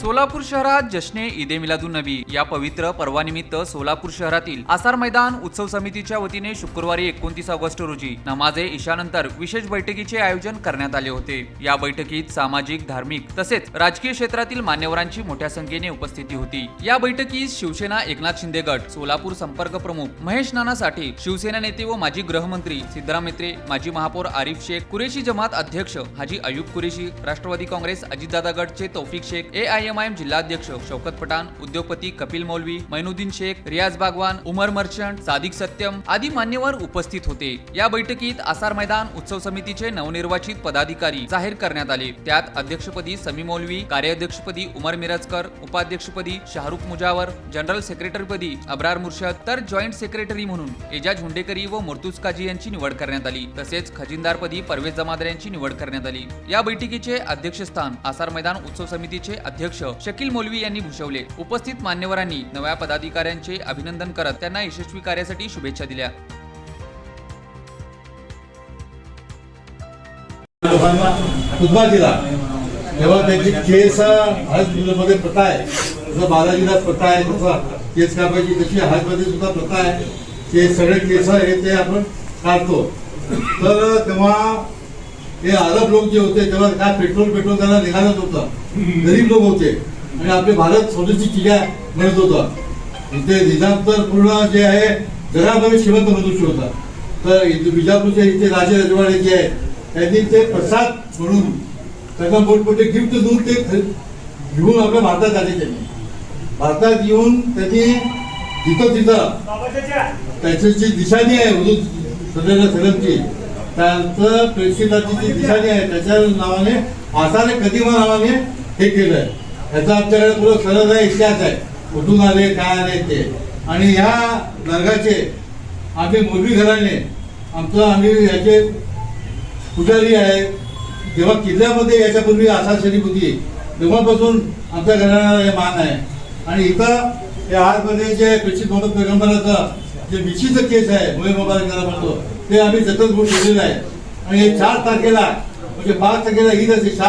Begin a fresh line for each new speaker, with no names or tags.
सोलापूर शहरात जश्ने ईदे मिलादुन नबी. या पवित्र पर्वानिमित्त सोलापूर शहरातील आसार मैदान उत्सव समितीच्या वतीने शुक्रवारी एकोणतीस ऑगस्ट रोजी नमाजे ईशानंतर विशेष बैठकीचे आयोजन करण्यात आले होते. या बैठकीत सामाजिक धार्मिक तसेच राजकीय क्षेत्रातील मान्यवरांची मोठ्या संख्येने उपस्थिती होती. या बैठकीत शिवसेना एकनाथ शिंदे गट सोलापूर संपर्क प्रमुख महेश नाना साठे शिवसेना नेते व माजी गृहमंत्री सिद्धरामेत्रे माजी महापौर आरिफ शेख कुरेशी जमात अध्यक्ष Haji Ayub Qureshi Rashtrawadi Congress Ajitdada गटचे Taufiq Shaikh A I M I M जिल्हाध्यक्ष शौकत पठाण उद्योगपती कपिल मौलवी मैनुद्दीन शेख रियाज बागवान उमर मर्चंट सादिक सत्यम आदी मान्यवर उपस्थित होते. या बैठकीत आसार मैदान उत्सव समितीचे नवनिर्वाचित पदाधिकारी जाहीर करण्यात आले. त्यात अध्यक्षपदी समी मौलवी कार्याध्यक्षपदी उमर मिरजकर उपाध्यक्षपदी शाहरुख मुजावर जनरल सेक्रेटरीपदी अब्रार मुर्शद तर जॉईंट सेक्रेटरी म्हणून एजाज हुंडेकरी व मुर्तुज काजी यांची निवड करण्यात आली. तसेच खजिनदारपदी परवेज जमादार यांची निवड करण्यात आली. या बैठकीचे अध्यक्षस्थान आसार मैदान उत्सव समितीचे अध्यक्ष शकील मोलवी यांनी भूषवले. उपस्थित मान्यवरांनी नव्या पदाधिकाऱ्यांचे अभिनंदन करत त्यांना यशस्वी कार्यासाठी शुभेच्छा दिल्या.
लोकांना दिला. तेव्हा त्याची केस मध्ये प्रथा आहे. जसं बालाजीला प्रथा आहे तसा केस कापायची तशी हजमध्ये सुद्धा प्रथा आहे. ते सगळे केस हे ते आपण काढतो. तर तेव्हा हे अरब लोक जे होते तेव्हा काय पेट्रोल पेट्रोल त्यांना निघालत होतं. गरीब लोक होते. आणि आपले भारत स्वतःची चिड्या म्हणत होता. इथे निजाम तर पूर्ण जे आहे जगामध्ये श्रीमंत मनुष्य होता. तर इथे बिजापूरचे इथे राजे रजवाडे जे आहेत त्यांनी ते प्रसाद म्हणून त्यांना मोठमोठे गिफ्ट देऊन ते घेऊन आपल्या भारतात आले त्यांनी भारतात येऊन त्यांनी तिथं तिथं त्याची जी दिशानी आहे सलमची त्यांचं प्रेक्षिताची जी दिशानी आहे त्याच्या नावाने आसाने कदिमा नावाने हे केलंय. याचा आमच्याकडे पुढं सरळ आहे इतिहास आहे. कुठून आले काय आले ते. आणि ह्या दर्गाचे आम्ही मोरबी घराने आमचं आम्ही याचे पुजारी आहे. जेव्हा किल्ल्यामध्ये याच्यापूर्वी आसाद शरीफ होती तेव्हापासून आमच्या घराण्याला हे मान आहे. आणि इथं या आतमध्ये जे प्रेक्षित मोहम्मद पैगंबराचं जे मिशीचं केस आहे मोहे मोबाईल त्याला म्हणतो ते आम्ही जतन करून ठेवलेलं आहे. आणि हे चार तारखेला म्हणजे पाच तारखेला ईद असते चार